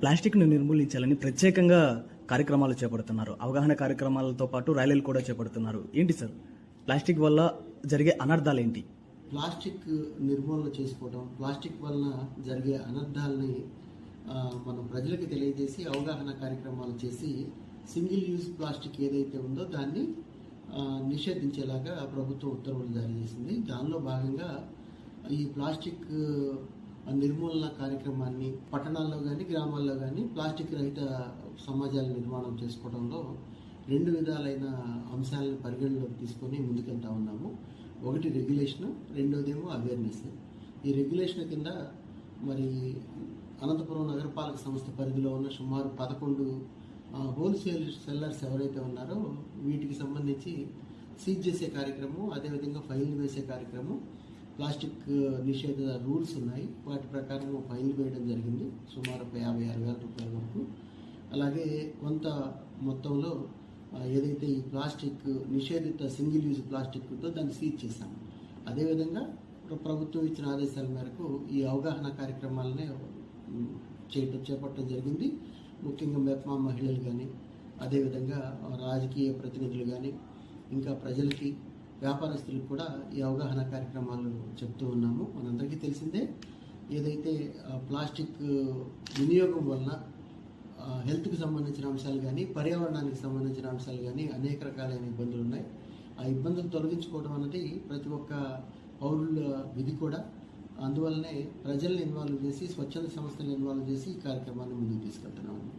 ప్లాస్టిక్ను నిర్మూలించాలని ప్రత్యేకంగా కార్యక్రమాలు చేపడుతున్నారు. అవగాహన కార్యక్రమాలతో పాటు ర్యాలీలు కూడా చేపడుతున్నారు. ఏంటి సార్? ప్లాస్టిక్ వల్ల జరిగే అనర్థాలు ఏంటి ప్లాస్టిక్ నిర్మూలన చేసుకోవడం ప్లాస్టిక్ వలన జరిగే అనర్థాలని మనం ప్రజలకు తెలియజేసి అవగాహన కార్యక్రమాలు చేసి సింగిల్ యూజ్ ప్లాస్టిక్ ఏదైతే ఉందో దాన్ని నిషేధించేలాగా ప్రభుత్వం ఉత్తర్వులు జారీ చేసింది. దానిలో భాగంగా ఈ ప్లాస్టిక్ నిర్మూలన కార్యక్రమాన్ని పట్టణాల్లో కానీ గ్రామాల్లో కానీ ప్లాస్టిక్ రహిత సమాజాల నిర్మాణం చేసుకోవడంలో రెండు విధాలైన అంశాలను పరిగణలోకి తీసుకొని ముందుకెళ్తా ఉన్నాము. ఒకటి రెగ్యులేషన్ రెండోదేమో అవేర్నెస్ ఈ రెగ్యులేషన్ కింద మరి అనంతపురం నగరపాలక సంస్థ పరిధిలో ఉన్న సుమారు పదకొండు హోల్సేల్ సెల్లర్స్ ఎవరైతే ఉన్నారో వీటికి సంబంధించి సీజ్ చేసే కార్యక్రమం అదేవిధంగా ఫైల్ వేసే కార్యక్రమం ప్లాస్టిక్ నిషేధ రూల్స్ ఉన్నాయి. వాటి ప్రకారం ఫైన్ వేయడం జరిగింది. సుమారు ఒక యాభై ఆరు వేల రూపాయల వరకు. అలాగే కొంత మొత్తంలో ఏదైతే ఈ ప్లాస్టిక్ నిషేధిత సింగిల్ యూజ్ ప్లాస్టిక్ ఉందో దాన్ని సీజ్ చేశాము అదేవిధంగా ప్రభుత్వం ఇచ్చిన ఆదేశాల మేరకు ఈ అవగాహన కార్యక్రమాలనే చేయటం చేపట్టడం జరిగింది. ముఖ్యంగా మెప్మా మహిళలు కానీ అదేవిధంగా రాజకీయ ప్రతినిధులు కానీ ఇంకా ప్రజలకి వ్యాపారస్తులకు కూడా ఈ అవగాహన కార్యక్రమాలు చెప్తూ ఉన్నాము. మనందరికీ తెలిసిందే ఏదైతే ప్లాస్టిక్ వినియోగం వలన హెల్త్కి సంబంధించిన అంశాలు కానీ పర్యావరణానికి సంబంధించిన అంశాలు కానీ అనేక రకాలైన ఇబ్బందులు ఉన్నాయి. ఆ ఇబ్బందులు తొలగించుకోవడం అన్నది ప్రతి ఒక్క పౌరుల విధి కూడా. అందువల్లనే ప్రజల్ని ఇన్వాల్వ్ చేసి స్వచ్ఛంద సంస్థలను ఇన్వాల్వ్ చేసి ఈ కార్యక్రమాన్ని ముందుకు తీసుకెళ్తున్నాము.